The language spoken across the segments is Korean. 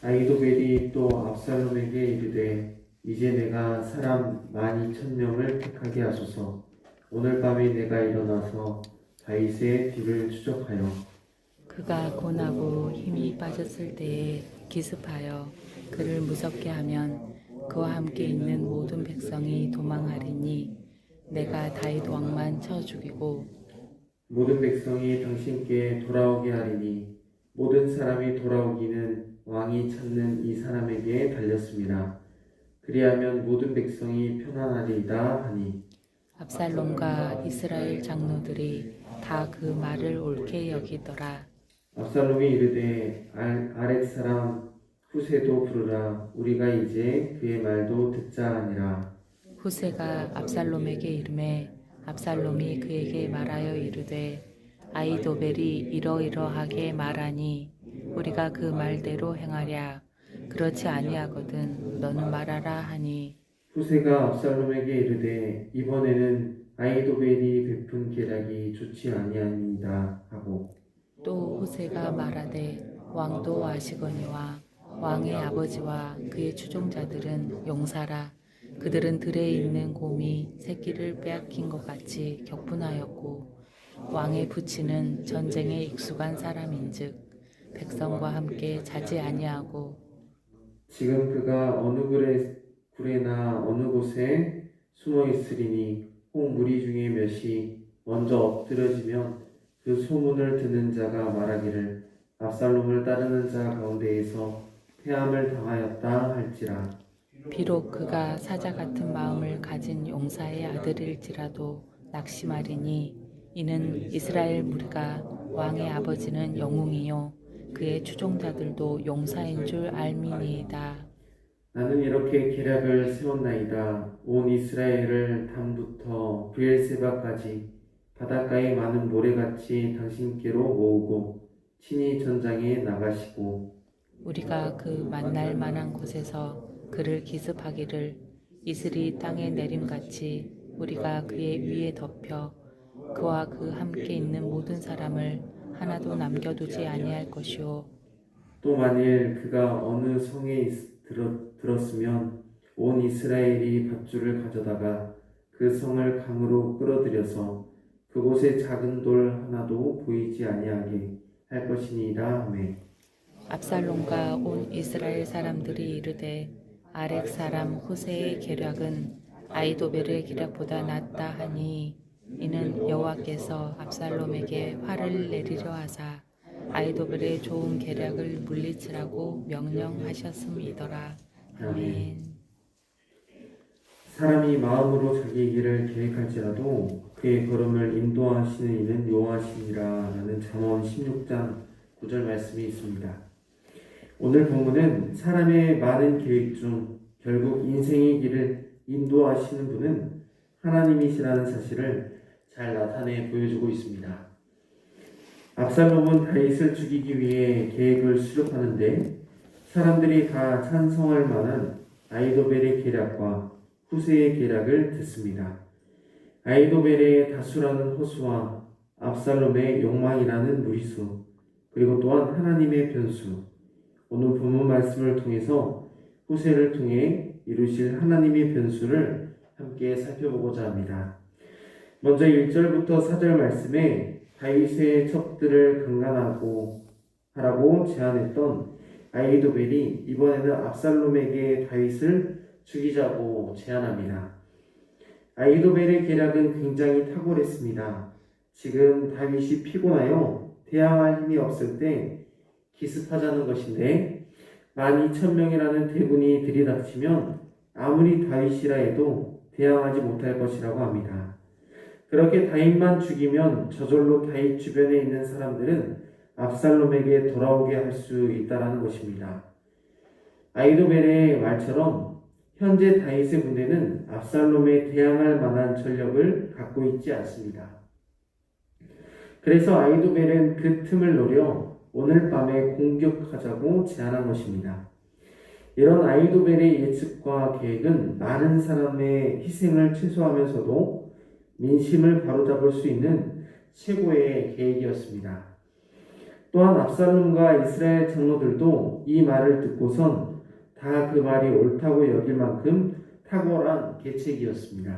아이도벨이 또 압살롬에게 이르되 이제 내가 사람 만 이천 명을 택하게 하소서. 오늘 밤에 내가 일어나서 다윗의 뒤를 추적하여 그가 고나고 힘이 빠졌을 때에 기습하여 그를 무섭게 하면 그와 함께 있는 모든 백성이 도망하리니 내가 다윗 왕만 쳐 죽이고 모든 백성이 당신께 돌아오게 하리니 모든 사람이 돌아오기는 왕이 찾는 이 사람에게 달렸습니다. 그리하면 모든 백성이 편안하리이다 하니 압살롬과 이스라엘 장로들이 다 그 말을 옳게 여기더라. 압살롬이 이르되 알, 아렛 사람 후세도 부르라 우리가 이제 그의 말도 듣자 하니라 후세가 압살롬에게 이름해 압살롬이 그에게 말하여 이르되 아이도벨이 이러이러하게 말하니 우리가 그 말대로 행하랴. 그렇지 아니하거든 너는 말하라 하니. 후세가 압살롬에게 이르되 이번에는 아이도벨이 베푼 계략이 좋지 아니하니이다 하고. 또 후세가 말하되 왕도 아시거니와 왕의 아버지와 그의 추종자들은 용사라. 그들은 들에 있는 곰이 새끼를 빼앗긴 것 같이 격분하였고 왕의 부친은 전쟁에 익숙한 사람인즉 백성과 함께 자지 아니하고 지금 그가 어느 굴에, 굴에나 어느 곳에 숨어 있으리니 혹 무리 중에 몇이 먼저 엎드려지면 그 소문을 듣는 자가 말하기를 압살롬을 따르는 자 가운데에서 패함을 당하였다 할지라. 비록 그가 사자 같은 마음을 가진 용사의 아들일지라도 낙심하리니 이는 이스라엘 무리가 왕의 아버지는 영웅이요 그의 추종자들도 용사인 줄 알미니이다. 나는 이렇게 계략을 세웠나이다. 온 이스라엘을 단부터 브엘세바까지 바닷가의 많은 모래같이 당신께로 모으고 친히 전장에 나가시고 우리가 그 만날 만한 곳에서 그를 기습하기를 이슬이 땅에 내림같이 우리가 그의 위에 덮여 그와 그 함께 있는 모든 사람을 하나도 남겨두지 아니할 것이요 또 만일 그가 어느 성에 있- 들었, 들었으면 온 이스라엘이 밧줄을 가져다가 그 성을 강으로 끌어들여서 그곳에 작은 돌 하나도 보이지 아니하게 할 것이니이다. 하매 압살롬과 온 이스라엘 사람들이 이르되 아렉 사람 후세의 계략은 아이도벨의 계략보다 낫다 하니 이는 여호와께서 압살롬에게 화를 내리려 하사 아이도벨의 좋은 계략을 물리치라고 명령하셨음이더라. 아멘. 사람이 마음으로 자기 길을 계획할지라도 그의 걸음을 인도하시는 이는 여호와시니라 라는 잠언 16장 9절 말씀이 있습니다. 오늘 본문은 사람의 많은 계획 중 결국 인생의 길을 인도하시는 분은 하나님이시라는 사실을 잘 나타내 보여주고 있습니다. 압살롬은 다윗을 죽이기 위해 계획을 수립하는데 사람들이 다 찬성할 만한 아이도벨의 계략과 후세의 계략을 듣습니다. 아이도벨의 다수라는 호수와 압살롬의 욕망이라는 무리수, 그리고 또한 하나님의 변수, 오늘 본문 말씀을 통해서 후세를 통해 이루실 하나님의 변수를 함께 살펴보고자 합니다. 먼저 1절부터 4절 말씀에 다윗의 척들을 강간하고 하라고 제안했던 아이도벨이 이번에는 압살롬에게 다윗을 죽이자고 제안합니다. 아이도벨의 계략은 굉장히 탁월했습니다. 지금 다윗이 피곤하여 대항할 힘이 없을 때 기습하자는 것인데 12,000명이라는 대군이 들이닥치면 아무리 다윗이라 해도 대항하지 못할 것이라고 합니다. 그렇게 다윗만 죽이면 저절로 다윗 주변에 있는 사람들은 압살롬에게 돌아오게 할 수 있다라는 것입니다. 아이도벨의 말처럼 현재 다윗의 군대는 압살롬에 대항할 만한 전력을 갖고 있지 않습니다. 그래서 아이도벨은 그 틈을 노려 오늘 밤에 공격하자고 제안한 것입니다. 이런 아이도벨의 예측과 계획은 많은 사람의 희생을 최소화하면서도 민심을 바로잡을 수 있는 최고의 계획이었습니다. 또한 압살롬과 이스라엘 장로들도 이 말을 듣고선 다 그 말이 옳다고 여길 만큼 탁월한 계책이었습니다.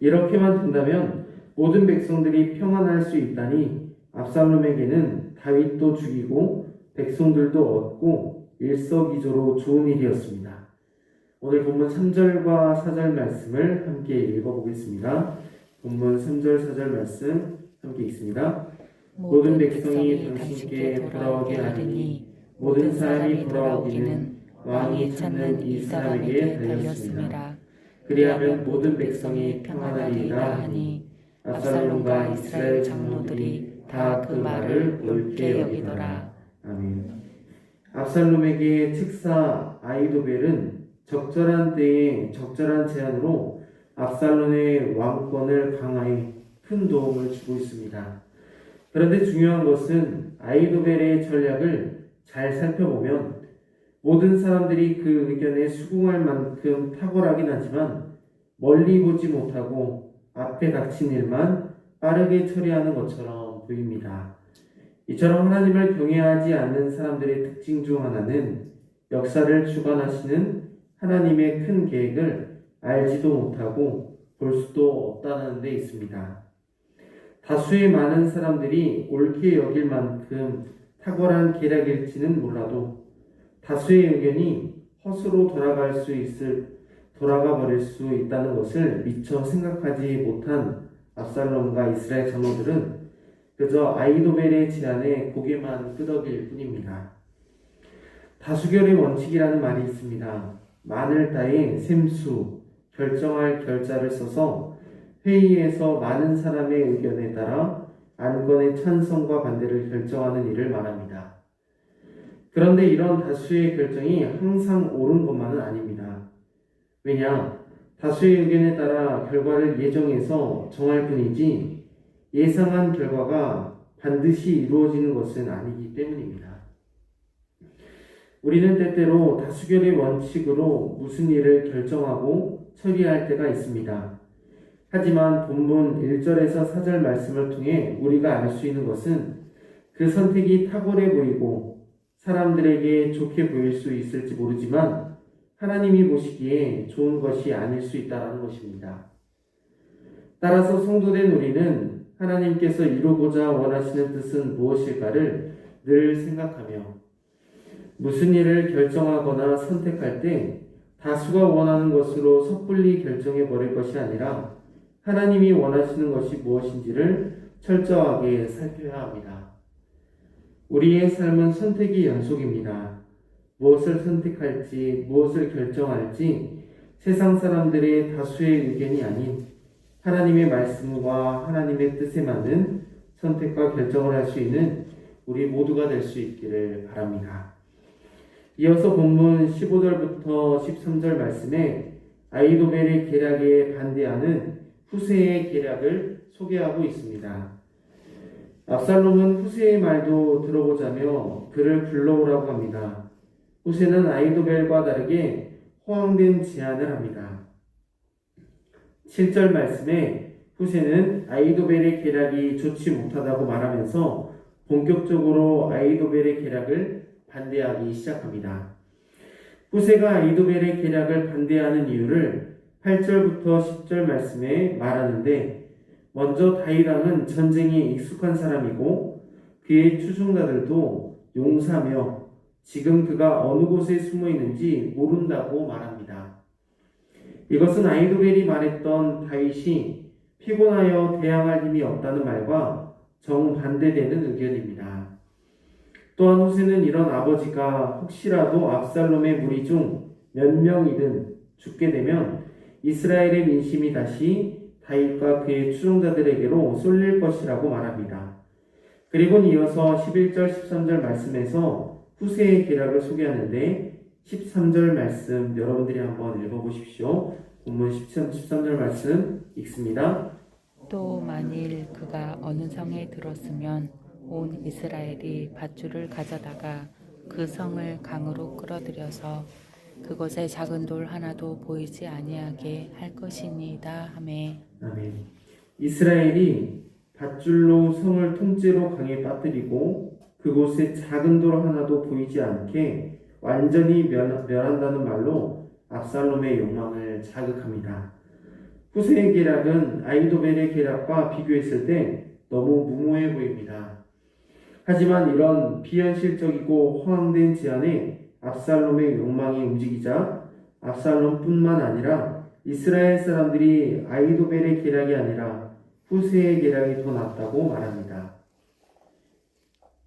이렇게만 된다면 모든 백성들이 평안할 수 있다니 압살롬에게는 다윗도 죽이고 백성들도 얻고 일석이조로 좋은 일이었습니다. 오늘 본문 3절과 4절 말씀을 함께 읽어보겠습니다. 본문 3절 4절 말씀 함께 읽습니다. 모든 백성이 당신께 돌아오게 하리니 모든 사람이 돌아오기는 왕이 찾는 이 사람에게 달렸습니다. 그리하면 모든 백성이 평안하리이다 하니 압살롬과 이스라엘 장로들이 다 그 말을 옳게 여기더라. 아멘. 압살롬에게 책사 아이도벨은 적절한 때에 적절한 제안으로 압살롬의 왕권을 강화해 큰 도움을 주고 있습니다. 그런데 중요한 것은 아이도벨의 전략을 잘 살펴보면 모든 사람들이 그 의견에 수긍할 만큼 탁월하긴 하지만 멀리 보지 못하고 앞에 닥친 일만 빠르게 처리하는 것처럼 보입니다. 이처럼 하나님을 경외하지 않는 사람들의 특징 중 하나는 역사를 주관하시는 하나님의 큰 계획을 알지도 못하고 볼 수도 없다는 데 있습니다. 다수의 많은 사람들이 옳게 여길 만큼 탁월한 계략일지는 몰라도 다수의 의견이 허수로 돌아갈 수 있을 돌아가 버릴 수 있다는 것을 미처 생각하지 못한 압살롬과 이스라엘 장로들은 그저 아이도벨의 제안에 고개만 끄덕일 뿐입니다. 다수결의 원칙이라는 말이 있습니다. 만을 따에 샘수, 결정할 결자를 써서 회의에서 많은 사람의 의견에 따라 안건의 찬성과 반대를 결정하는 일을 말합니다. 그런데 이런 다수의 결정이 항상 옳은 것만은 아닙니다. 왜냐? 다수의 의견에 따라 결과를 예정해서 정할 뿐이지 예상한 결과가 반드시 이루어지는 것은 아니기 때문입니다. 우리는 때때로 다수결의 원칙으로 무슨 일을 결정하고 처리할 때가 있습니다. 하지만 본문 1절에서 4절 말씀을 통해 우리가 알 수 있는 것은 그 선택이 탁월해 보이고 사람들에게 좋게 보일 수 있을지 모르지만 하나님이 보시기에 좋은 것이 아닐 수 있다는 것입니다. 따라서 성도된 우리는 하나님께서 이루고자 원하시는 뜻은 무엇일까를 늘 생각하며 무슨 일을 결정하거나 선택할 때 다수가 원하는 것으로 섣불리 결정해 버릴 것이 아니라 하나님이 원하시는 것이 무엇인지를 철저하게 살펴야 합니다. 우리의 삶은 선택의 연속입니다. 무엇을 선택할지, 무엇을 결정할지 세상 사람들의 다수의 의견이 아닌 하나님의 말씀과 하나님의 뜻에 맞는 선택과 결정을 할 수 있는 우리 모두가 될 수 있기를 바랍니다. 이어서 본문 15절부터 13절 말씀에 아이도벨의 계략에 반대하는 후세의 계략을 소개하고 있습니다. 압살롬은 후세의 말도 들어보자며 그를 불러오라고 합니다. 후세는 아이도벨과 다르게 호황된 제안을 합니다. 7절 말씀에 후세는 아이도벨의 계략이 좋지 못하다고 말하면서 본격적으로 아이도벨의 계략을 반대하기 시작합니다. 후세가 아이도벨의 계략을 반대하는 이유를 8절부터 10절 말씀에 말하는데 먼저 다이랑은 전쟁에 익숙한 사람이고 그의 추종자들도 용사며 지금 그가 어느 곳에 숨어 있는지 모른다고 말합니다. 이것은 아이도벨이 말했던 다윗이 피곤하여 대항할 힘이 없다는 말과 정반대되는 의견입니다. 또한 후세는 이런 아버지가 혹시라도 압살롬의 무리 중 몇 명이든 죽게 되면 이스라엘의 민심이 다시 다윗과 그의 추종자들에게로 쏠릴 것이라고 말합니다. 그리고 이어서 11절 13절 말씀에서 후세의 계략을 소개하는데 13절 말씀 여러분들이 한번 읽어보십시오. 본문 13, 13절 말씀 읽습니다. 또 만일 그가 어느 성에 들었으면 온 이스라엘이 밧줄을 가져다가 그 성을 강으로 끌어들여서 그곳에 작은 돌 하나도 보이지 아니하게 할 것이니이다 하매 아멘. 이스라엘이 밧줄로 성을 통째로 강에 빠뜨리고 그곳에 작은 돌 하나도 보이지 않게 완전히 멸, 멸한다는 말로 압살롬의 욕망을 자극합니다. 후세의 계략은 아이도벨의 계략과 비교했을 때 너무 무모해 보입니다. 하지만 이런 비현실적이고 허황된 제안에 압살롬의 욕망이 움직이자 압살롬뿐만 아니라 이스라엘 사람들이 아이도벨의 계략이 아니라 후세의 계략이 더 낫다고 말합니다.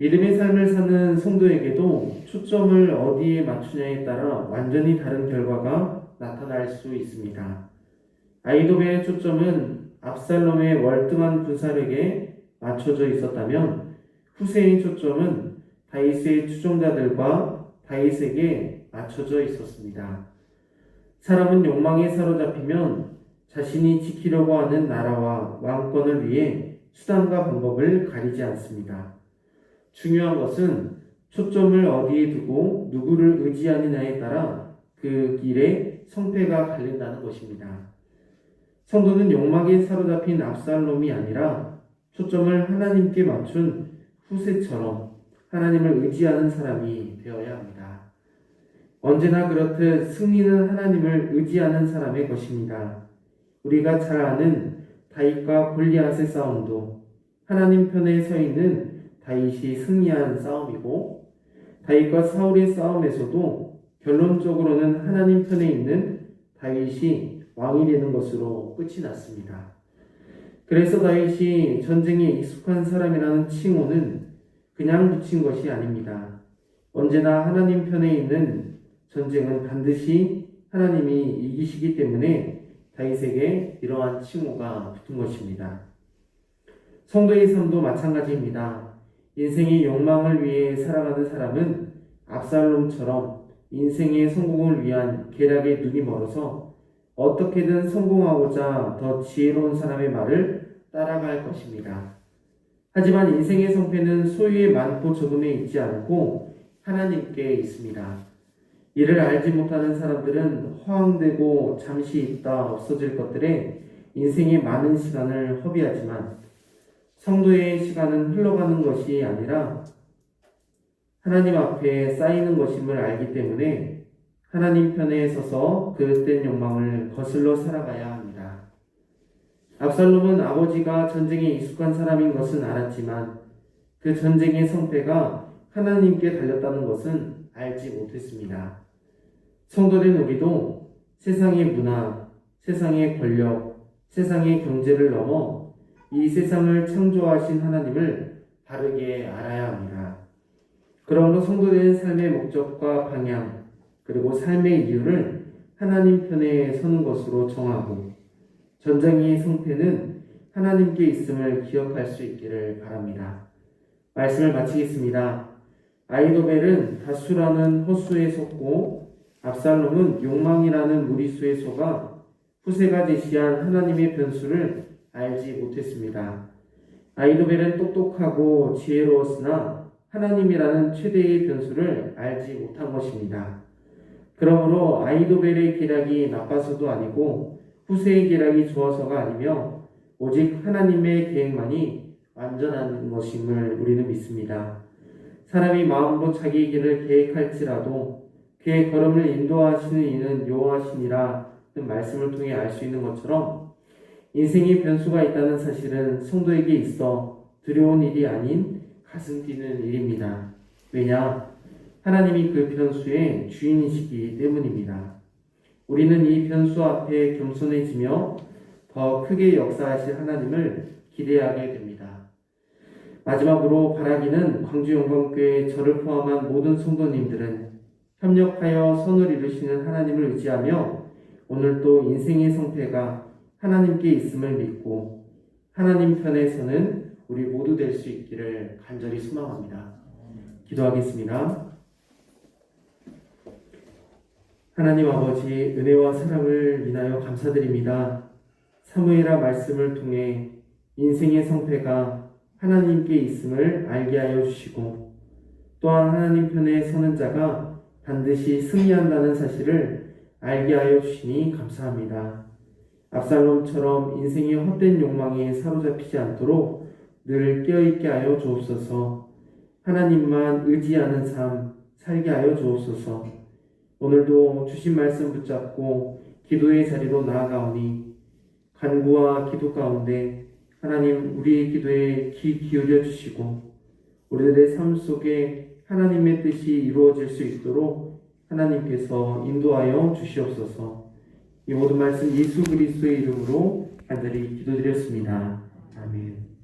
믿음의 삶을 사는 성도에게도 초점을 어디에 맞추냐에 따라 완전히 다른 결과가 나타날 수 있습니다. 아이도벨의 초점은 압살롬의 월등한 군사력에 맞춰져 있었다면 후세의 초점은 다윗의 추종자들과 다윗에게 맞춰져 있었습니다. 사람은 욕망에 사로잡히면 자신이 지키려고 하는 나라와 왕권을 위해 수단과 방법을 가리지 않습니다. 중요한 것은 초점을 어디에 두고 누구를 의지하느냐에 따라 그 길에 성패가 갈린다는 것입니다. 성도는 욕망에 사로잡힌 압살롬이 아니라 초점을 하나님께 맞춘 후세처럼 하나님을 의지하는 사람이 되어야 합니다. 언제나 그렇듯 승리는 하나님을 의지하는 사람의 것입니다. 우리가 잘 아는 다윗과 골리앗의 싸움도 하나님 편에 서 있는 다윗이 승리한 싸움이고 다윗과 사울의 싸움에서도 결론적으로는 하나님 편에 있는 다윗이 왕이 되는 것으로 끝이 났습니다. 그래서 다윗이 전쟁에 익숙한 사람이라는 칭호는 그냥 붙인 것이 아닙니다. 언제나 하나님 편에 있는 전쟁은 반드시 하나님이 이기시기 때문에 다윗에게 이러한 칭호가 붙은 것입니다. 성도의 삶도 마찬가지입니다. 인생의 욕망을 위해 살아가는 사람은 압살롬처럼 인생의 성공을 위한 계략에 눈이 멀어서 어떻게든 성공하고자 더 지혜로운 사람의 말을 따라갈 것입니다. 하지만 인생의 성패는 소유의 많고 적음에 있지 않고 하나님께 있습니다. 이를 알지 못하는 사람들은 허황되고 잠시 있다 없어질 것들에 인생의 많은 시간을 허비하지만 성도의 시간은 흘러가는 것이 아니라 하나님 앞에 쌓이는 것임을 알기 때문에 하나님 편에 서서 그릇된 욕망을 거슬러 살아가야 합니다. 압살롬은 아버지가 전쟁에 익숙한 사람인 것은 알았지만 그 전쟁의 성패가 하나님께 달렸다는 것은 알지 못했습니다. 성도된 우리도 세상의 문화, 세상의 권력, 세상의 경제를 넘어 이 세상을 창조하신 하나님을 바르게 알아야 합니다. 그러므로 성도된 삶의 목적과 방향, 그리고 삶의 이유를 하나님 편에 서는 것으로 정하고 전쟁의 성패는 하나님께 있음을 기억할 수 있기를 바랍니다. 말씀을 마치겠습니다. 아이도벨은 다수라는 허수에 속고 압살롬은 욕망이라는 무리수에 속아 후세가 제시한 하나님의 변수를 알지 못했습니다. 아이도벨은 똑똑하고 지혜로웠으나 하나님이라는 최대의 변수를 알지 못한 것입니다. 그러므로 아이도벨의 계략이 나빠서도 아니고 후세의 계략이 좋아서가 아니며 오직 하나님의 계획만이 완전한 것임을 우리는 믿습니다. 사람이 마음으로 자기 길을 계획할지라도 그의 걸음을 인도하시는 이는 여호와시니라 는 말씀을 통해 알 수 있는 것처럼 인생의 변수가 있다는 사실은 성도에게 있어 두려운 일이 아닌 가슴 뛰는 일입니다. 왜냐? 하나님이 그 변수의 주인이시기 때문입니다. 우리는 이 변수 앞에 겸손해지며 더 크게 역사하실 하나님을 기대하게 됩니다. 마지막으로 바라기는 광주영광교회 저를 포함한 모든 성도님들은 협력하여 선을 이루시는 하나님을 의지하며 오늘도 인생의 성패가 하나님께 있음을 믿고 하나님 편에 서는 우리 모두 될 수 있기를 간절히 소망합니다. 기도하겠습니다. 하나님 아버지 은혜와 사랑을 인하여 감사드립니다. 사무엘아 말씀을 통해 인생의 성패가 하나님께 있음을 알게 하여 주시고 또한 하나님 편에 서는 자가 반드시 승리한다는 사실을 알게 하여 주시니 감사합니다. 압살롬처럼 인생의 헛된 욕망에 사로잡히지 않도록 늘 깨어있게 하여 주옵소서. 하나님만 의지하는 삶 살게 하여 주옵소서. 오늘도 주신 말씀 붙잡고 기도의 자리로 나아가오니 간구와 기도 가운데 하나님 우리의 기도에 귀 기울여 주시고 우리들의 삶 속에 하나님의 뜻이 이루어질 수 있도록 하나님께서 인도하여 주시옵소서. 이 모든 말씀 예수 그리스도의 이름으로 간절히 기도드렸습니다. 아멘.